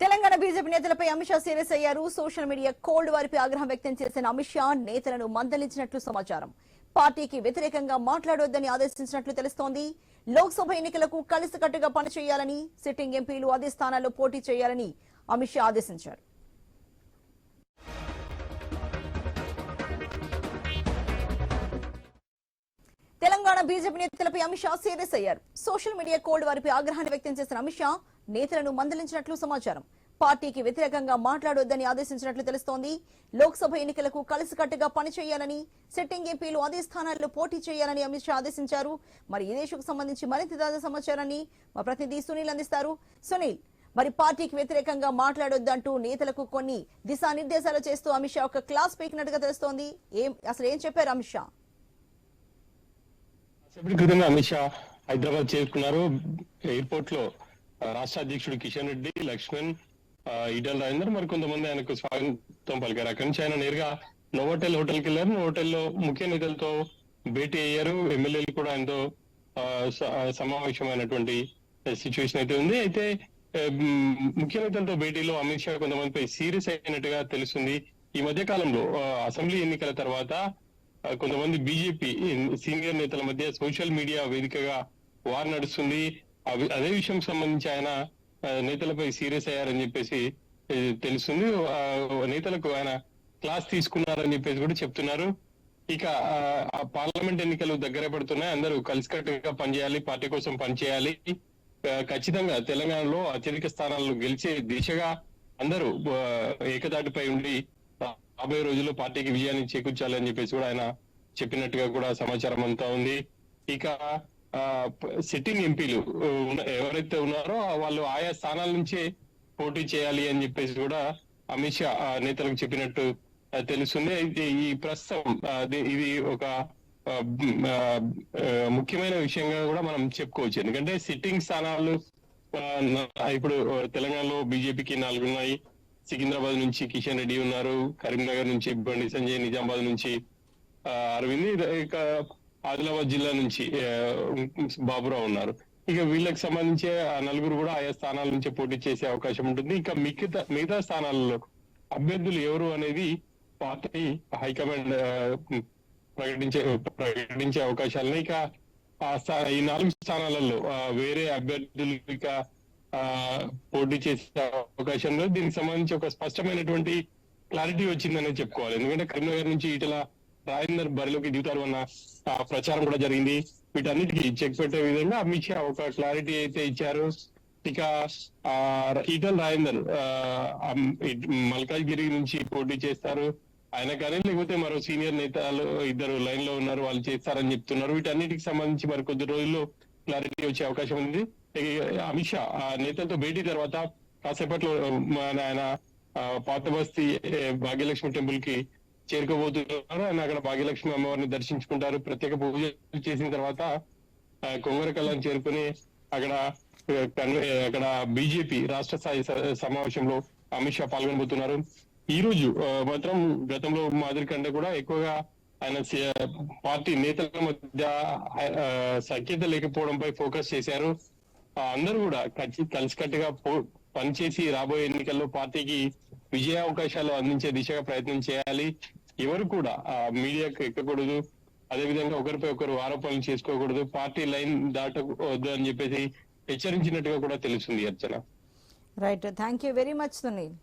Telangana BJP నేతలపై Amit Shah serious అయ్యారు. Social media cold వారిపై ఆగ్రహం వ్యక్తం చేసిన అమిత్ షా నేతలను మందలించినట్లు సమాచారం. పార్టీకి వ్యతిరేకంగా మాట్లాడొద్దని ఆదేశించినట్లు తెలుస్తోంది. లోక్సభ ఎన్నికలకు కలిసికట్టుగా పనిచేయాలని సిట్టింగ్ ఎంపీలు అదే స్థానాల్లో పోటీ చేయాలని అమిత్ షా ఆదేశించారు. తెలంగాణ బీజేపీ నేతలపై అమిత్ షా సీరియస్ అయ్యారు. సోషల్ మీడియా కోల్డ్ వారిపై ఆగ్రహాన్ని వ్యక్తం చేసిన అమిత్ షా నేతలను మందలించినట్లు సమాచారం. పార్టీకి వ్యతిరేకంగా మాట్లాడొద్దని ఆదేశించినట్లు తెలుస్తోంది. లోక్సభ ఎన్నికలకు కలిసికట్టుగా పనిచేయాలని సిట్టింగ్ ఎంపీలు అదే స్థానాల్లో పోటీ చేయాలని అమిత్ షా ఆదేశించారు. మరి ఈ దేశకు సంబంధించి మరింత తాజా సమాచారాన్ని మా ప్రతినిధి సునీల్ అందిస్తారు. సునీల్ మరి పార్టీకి వ్యతిరేకంగా మాట్లాడొద్దంటూ నేతలకు కొన్ని దిశానిర్దేశాలు చేస్తూ అమిత్ షా ఒక క్లాస్ పీకినట్టుగా తెలుస్తోంది. ఏం అసలు ఏం చెప్పారు అమిత్ షా? అమిత్ షా హైదరాబాద్ చేరుకున్నారు. ఎయిర్పోర్ట్లో రాష్ట్ర అధ్యక్షుడు కిషన్ రెడ్డి లక్ష్మణ్ ఆ, ఈటల రాజేందర్ మరి కొంతమంది ఆయనకు స్వాగతం పలికారు. అక్కడి నుంచి ఆయన నేరుగా నోవోటెల్ హోటల్కి వెళ్ళారు. నోవోటెల్లో ముఖ్య నేతలతో భేటీ అయ్యారు. ఎమ్మెల్యేలు కూడా ఆయనతో సమావేశమైనటువంటి సిచ్యువేషన్ అయితే ఉంది. అయితే ముఖ్య నేతలతో భేటీలో అమిత్ షా కొంతమందిపై సీరియస్ అయినట్టుగా తెలుస్తుంది. ఈ మధ్య కాలంలో అసెంబ్లీ ఎన్నికల తర్వాత కొంతమంది బీజేపీ సీనియర్ నేతల మధ్య సోషల్ మీడియా వేదికగా వార్ నడుస్తుంది. అదే విషయం సంబంధించి ఆయన నేతలపై సీరియస్ అయ్యారని చెప్పేసి తెలుస్తుంది. నేతలకు ఆయన క్లాస్ తీసుకున్నారని చెప్పేసి కూడా చెప్తున్నారు. ఇక ఆ, పార్లమెంట్ ఎన్నికలు దగ్గర పడుతున్నాయి. అందరూ కలిసికట్టుగా పనిచేయాలి పార్టీ కోసం పనిచేయాలి. ఖచ్చితంగా తెలంగాణలో అత్యధిక స్థానాలను గెలిచే దిశగా అందరూ ఏకదాటిపై ఉండి రాబోయే రోజుల్లో పార్టీకి విజయాన్ని చేకూర్చాలి అని చెప్పేసి కూడా ఆయన చెప్పినట్టుగా కూడా సమాచారం అంతా ఉంది. ఇక సిట్టింగ్ ఎంపీలు ఎవరైతే ఉన్నారో వాళ్ళు ఆయా స్థానాల నుంచే పోటీ చేయాలి అని చెప్పేసి కూడా అమిత్ షా ఆ, నేతలకు చెప్పినట్టు తెలుస్తుంది. ఈ ప్రస్తుతం ఇది- ఒక ముఖ్యమైన విషయంగా కూడా మనం చెప్పుకోవచ్చు. ఎందుకంటే సిట్టింగ్ స్థానాలు ఇప్పుడు తెలంగాణలో బీజేపీకి నాలుగు ఉన్నాయి. సికింద్రాబాద్ నుంచి కిషన్ రెడ్డి ఉన్నారు. కరీంనగర్ నుంచి బండి సంజయ్ నిజామాబాద్ నుంచి అరవింద్. ఇక ఆదిలాబాద్ జిల్లా నుంచి బాబురావు ఉన్నారు. ఇక వీళ్ళకి సంబంధించి ఆ నలుగురు కూడా ఆయా స్థానాల నుంచి పోటీ చేసే అవకాశం ఉంటుంది. ఇంకా మిగతా మిగతా స్థానాలలో అభ్యర్థులు ఎవరు అనేది పార్టీ హైకమాండ్ ప్రకటించే ప్రకటించే అవకాశాలను ఇక ఆ స్థా- ఈ నాలుగు స్థానాలలో వేరే అభ్యర్థులు ఇక ఆ, పోటీ చేసే అవకాశం దీనికి సంబంధించి ఒక స్పష్టమైనటువంటి క్లారిటీ వచ్చిందనే చెప్పుకోవాలి. ఎందుకంటే కరీంనగర్ నుంచి ఇటలా రాజేందర్ బరిలోకి దిగుతారు అన్న ఆ, ప్రచారం కూడా జరిగింది. వీటన్నిటికీ చెక్ పెట్టే విధంగా అమిత్ షా ఒక క్లారిటీ అయితే ఇచ్చారు. ఇక ఈటల్ రాజేందర్ ఆ, అమ్- మల్కాజ్గిరి నుంచి పోటీ చేస్తారు. ఆయన కానీ లేకపోతే మరో సీనియర్ నేతలు ఇద్దరు లైన్లో ఉన్నారు వాళ్ళు చేస్తారని చెప్తున్నారు. వీటన్నిటికి సంబంధించి మరి కొద్ది రోజుల్లో క్లారిటీ వచ్చే అవకాశం ఉంది. అమిత్ షా ఆ నేతలతో భేటీ తర్వాత కాసేపట్లో మన ఆయన పాత బస్తీ భాగ్యలక్ష్మి టెంపుల్కి చేరుకోబోతున్నారు. ఆయన అక్కడ భాగ్యలక్ష్మి అమ్మవారిని దర్శించుకుంటారు. ప్రత్యేక పూజలు చేసిన తర్వాత కొంగర కళాన్ని చేరుకుని అక్కడ అక్కడ బీజేపీ రాష్ట్ర స్థాయి సమావేశంలో అమిత్ షా పాల్గొనబోతున్నారు. ఈ రోజు మాత్రం గతంలో మాదిరి కంటే కూడా ఎక్కువగా ఆయన పార్టీ నేతల మధ్య సఖ్యత లేకపోవడంపై ఫోకస్ చేశారు. ఆ, అందరూ కూడా కలిసి కలిసికట్టుగా పనిచేసి రాబోయే ఎన్నికల్లో పార్టీకి విజయ అవకాశాలు అందించే దిశగా ప్రయత్నం చేయాలి. ఎవరు కూడా ఆ, మీడియాకు ఎక్కకూడదు. అదేవిధంగా ఒకరిపై ఒకరు ఆరోపణలు చేసుకోకూడదు. పార్టీ లైన్ దాటవద్దు అని చెప్పేసి హెచ్చరించినట్టుగా కూడా తెలుస్తుంది Archana. Right thank you very much Sunil